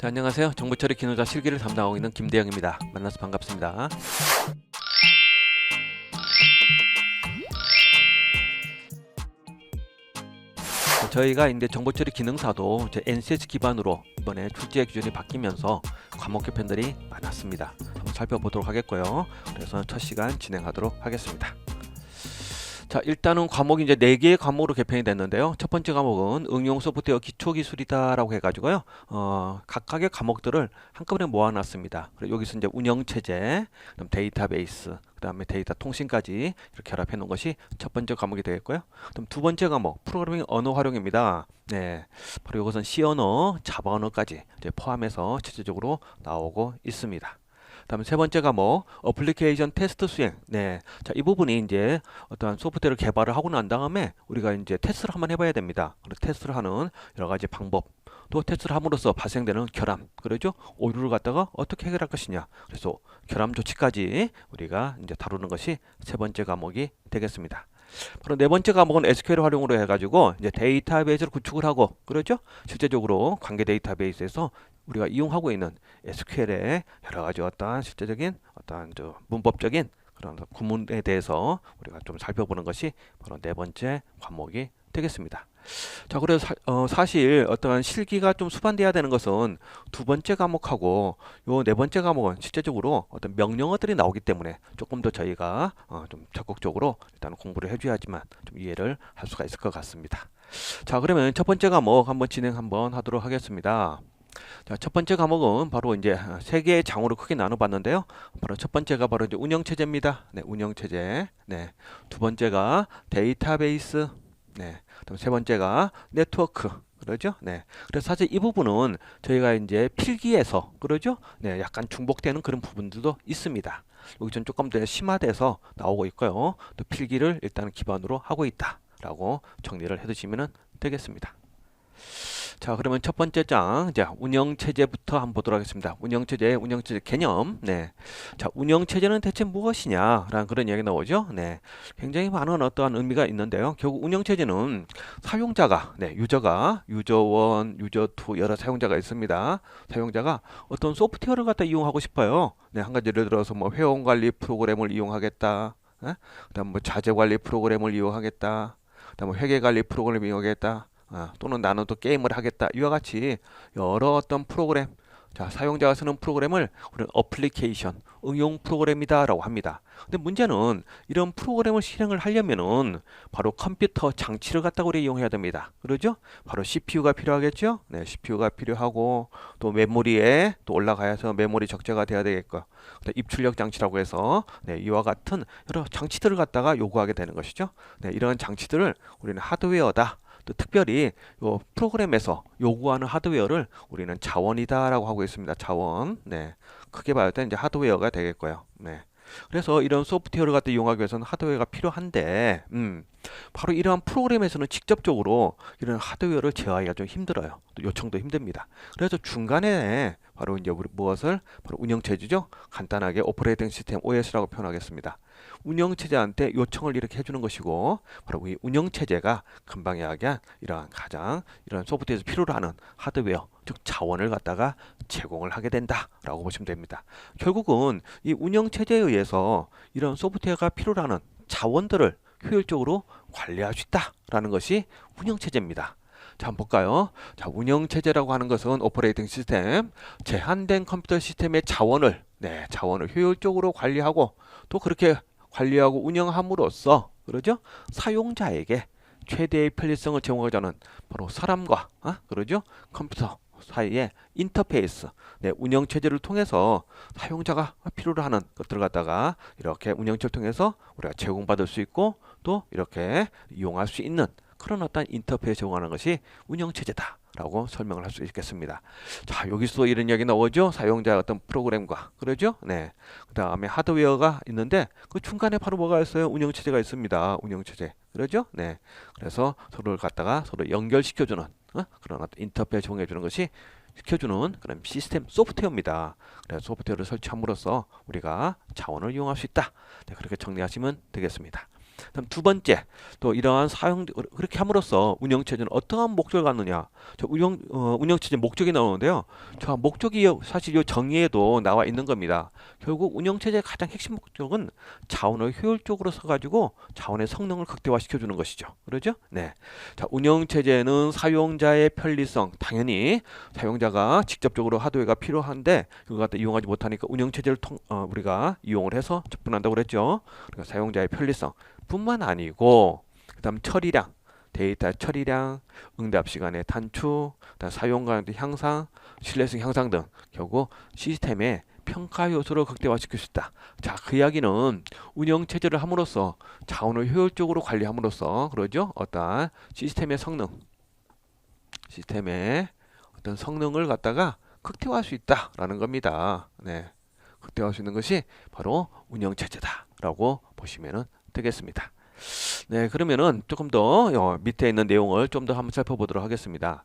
자, 안녕하세요. 정보 처리 기능자 실기를 담당하고 있는 김대영입니다. 만나서 반갑습니다. 자, 저희가 이제 정보 처리 기능사도 NCS 기반으로 이번에 출제 기준이 바뀌면서 과목 개편들이 많았습니다. 한번 살펴보도록 하겠고요. 그래서 첫 시간 진행하도록 하겠습니다. 자, 일단은 과목이 이제 네 개의 과목으로 개편이 됐는데요. 첫 번째 과목은 응용 소프트웨어 기초 기술이다라고 해가지고요. 어, 각각의 과목들을 한꺼번에 모아놨습니다. 그리고 여기서 이제 운영 체제, 그다음 데이터베이스, 그 다음에 데이터 통신까지 이렇게 결합해 놓은 것이 첫 번째 과목이 되겠고요. 그다음 두 번째 과목 프로그래밍 언어 활용입니다. 네, 바로 이것은 C 언어, 자바 언어까지 포함해서 체제적으로 나오고 있습니다. 다음 세 번째 과목 어플리케이션 테스트 수행. 네. 자, 이 부분이 이제 어떠한 소프트웨어를 개발을 하고 난 다음에 우리가 이제 테스트를 한번 해봐야 됩니다. 그래서 테스트를 하는 여러 가지 방법, 또 테스트를 함으로써 발생되는 결함, 그러죠? 오류를 갖다가 어떻게 해결할 것이냐. 그래서 결함 조치까지 우리가 이제 다루는 것이 세 번째 과목이 되겠습니다. 바로 네 번째 과목은 SQL 활용으로 해가지고 이제 데이터베이스를 구축을 하고 그러죠? 실제적으로 관계 데이터베이스에서 우리가 이용하고 있는 SQL의 여러 가지 어떠한 실제적인 어떠한 저 문법적인 그런 구문에 대해서 우리가 좀 살펴보는 것이 바로 네 번째 과목이 되겠습니다. 자, 그래서 사, 어, 사실 어떠한 실기가 좀 수반돼야 되는 것은 두 번째 과목하고 요 네 번째 과목은 실제적으로 어떤 명령어들이 나오기 때문에 조금 더 저희가 어, 좀 적극적으로 일단 공부를 해줘야지만 좀 이해를 할 수가 있을 것 같습니다. 자, 그러면 첫 번째 과목 한번 진행 한번 하도록 하겠습니다. 자, 첫 번째 과목은 바로 이제 세 개의 장으로 크게 나눠봤는데요. 바로 첫 번째가 바로 이제 운영 체제입니다. 네, 운영 체제. 네, 두 번째가 데이터베이스. 네, 그다음 세 번째가 네트워크. 그러죠? 네. 그래서 사실 이 부분은 저희가 이제 필기에서 그러죠? 네, 약간 중복되는 그런 부분들도 있습니다. 여기 좀 조금 더 심화돼서 나오고 있고요. 또 필기를 일단 기반으로 하고 있다라고 정리를 해 두시면 되겠습니다. 자, 그러면 첫 번째 장, 자, 운영 체제부터 한번 보도록 하겠습니다. 운영 체제, 운영 체제 개념. 네. 자, 운영 체제는 대체 무엇이냐 라는 그런 이야기 나오죠. 네. 굉장히 많은 어떠한 의미가 있는데요. 결국 운영 체제는 사용자가, 네, 유저가, 유저 1, 유저 2 여러 사용자가 있습니다. 사용자가 어떤 소프트웨어를 갖다 이용하고 싶어요. 네, 한 가지 예를 들어서 뭐 회원 관리 프로그램을 이용하겠다. 네? 그 다음 뭐 자재 관리 프로그램을 이용하겠다. 그 다음 뭐 회계 관리 프로그램을 이용하겠다. 아, 또는 또 게임을 하겠다. 이와 같이 여러 어떤 프로그램, 자, 사용자가 쓰는 프로그램을 우리는 어플리케이션, 응용 프로그램이다라고 합니다. 근데 문제는 이런 프로그램을 실행을 하려면은 바로 컴퓨터 장치를 갖다가 우리 이용해야 됩니다. 그러죠? 바로 CPU가 필요하겠죠? 네, CPU가 필요하고 또 메모리에 또 올라가서 메모리 적재가 돼야 되겠고 입출력 장치라고 해서 네, 이와 같은 여러 장치들을 갖다가 요구하게 되는 것이죠. 네, 이런 장치들을 우리는 하드웨어다. 또 특별히 요 프로그램에서 요구하는 하드웨어를 우리는 자원이다라고 하고 있습니다. 자원. 네. 크게 봐야 때 이제 하드웨어가 되겠고요. 네. 그래서 이런 소프트웨어를 갖다 이용하기 위해서는 하드웨어가 필요한데, 음, 바로 이러한 프로그램에서는 직접적으로 이런 하드웨어를 제어하기가 좀 힘들어요. 또 요청도 힘듭니다. 그래서 중간에 바로 이제 우리 무엇을 바로 운영체제죠. 간단하게 오퍼레이팅 시스템 OS라고 표현하겠습니다. 운영체제한테 요청을 이렇게 해주는 것이고 바로 이 운영체제가 금방 이야기한 이러한 가장 이런 소프트웨어에서 필요로 하는 하드웨어 즉 자원을 갖다가 제공을 하게 된다라고 보시면 됩니다. 결국은 이 운영체제에 의해서 이런 소프트웨어가 필요로 하는 자원들을 효율적으로 관리할 수 있다라는 것이 운영체제입니다. 자, 한번 볼까요? 자, 운영체제라고 하는 것은 오퍼레이팅 시스템, 제한된 컴퓨터 시스템의 자원을, 네, 자원을 효율적으로 관리하고 또 그렇게 관리하고 운영함으로써, 그러죠? 사용자에게 최대의 편리성을 제공하자는 바로 사람과, 어? 그러죠? 컴퓨터 사이의 인터페이스, 네, 운영 체제를 통해서 사용자가 필요로 하는 것들을 갖다가 이렇게 운영체를 통해서 우리가 제공받을 수 있고 또 이렇게 이용할 수 있는 그런 어떤 인터페이스 제공하는 것이 운영 체제다. 라고 설명을 할 수 있겠습니다. 자, 여기서 이런 이야기 나오죠. 사용자 어떤 프로그램과 그러죠? 네. 그다음에 하드웨어가 있는데 그 중간에 바로 뭐가 있어요? 운영 체제가 있습니다. 운영 체제. 그러죠? 네. 그래서 서로를 갖다가 서로 연결시켜 주는 어? 그런 어떤 인터페이스 제공해 주는 것이 시켜주는 그런 시스템 소프트웨어입니다. 그래서 소프트웨어를 설치함으로써 우리가 자원을 이용할 수 있다. 네, 그렇게 정리하시면 되겠습니다. 그다음 두 번째 또 이러한 사용 그렇게 함으로써 운영 체제는 어떠한 목적을 갖느냐. 저 운영 어, 운영 체제 목적이 나오는데요. 저 목적이 사실 이 정의에도 나와 있는 겁니다. 결국 운영 체제의 가장 핵심 목적은 자원을 효율적으로 써 가지고 자원의 성능을 극대화시켜 주는 것이죠. 그러죠? 네. 자, 운영 체제는 사용자의 편리성 당연히 사용자가 직접적으로 하드웨어가 필요한데 그걸 갖다 이용하지 못하니까 운영 체제를 통 어, 우리가 이용을 해서 접근한다고 그랬죠. 그러니까 사용자의 편리성 뿐만 아니고 그 다음 처리량 데이터 처리량, 응답 시간의 단축, 사용 가능도 향상, 신뢰성 향상 등 결국 시스템의 평가 요소를 극대화시킬 수 있다. 자, 그 이야기는 운영 체제를 함으로써 자원을 효율적으로 관리함으로써 그러죠. 어떠한 시스템의 성능, 시스템의 어떤 성능을 갖다가 극대화할 수 있다라는 겁니다. 네, 극대화할 수 있는 것이 바로 운영 체제다라고 보시면 되겠습니다. 네, 그러면은 조금 더 어, 밑에 있는 내용을 좀 더 한번 살펴보도록 하겠습니다.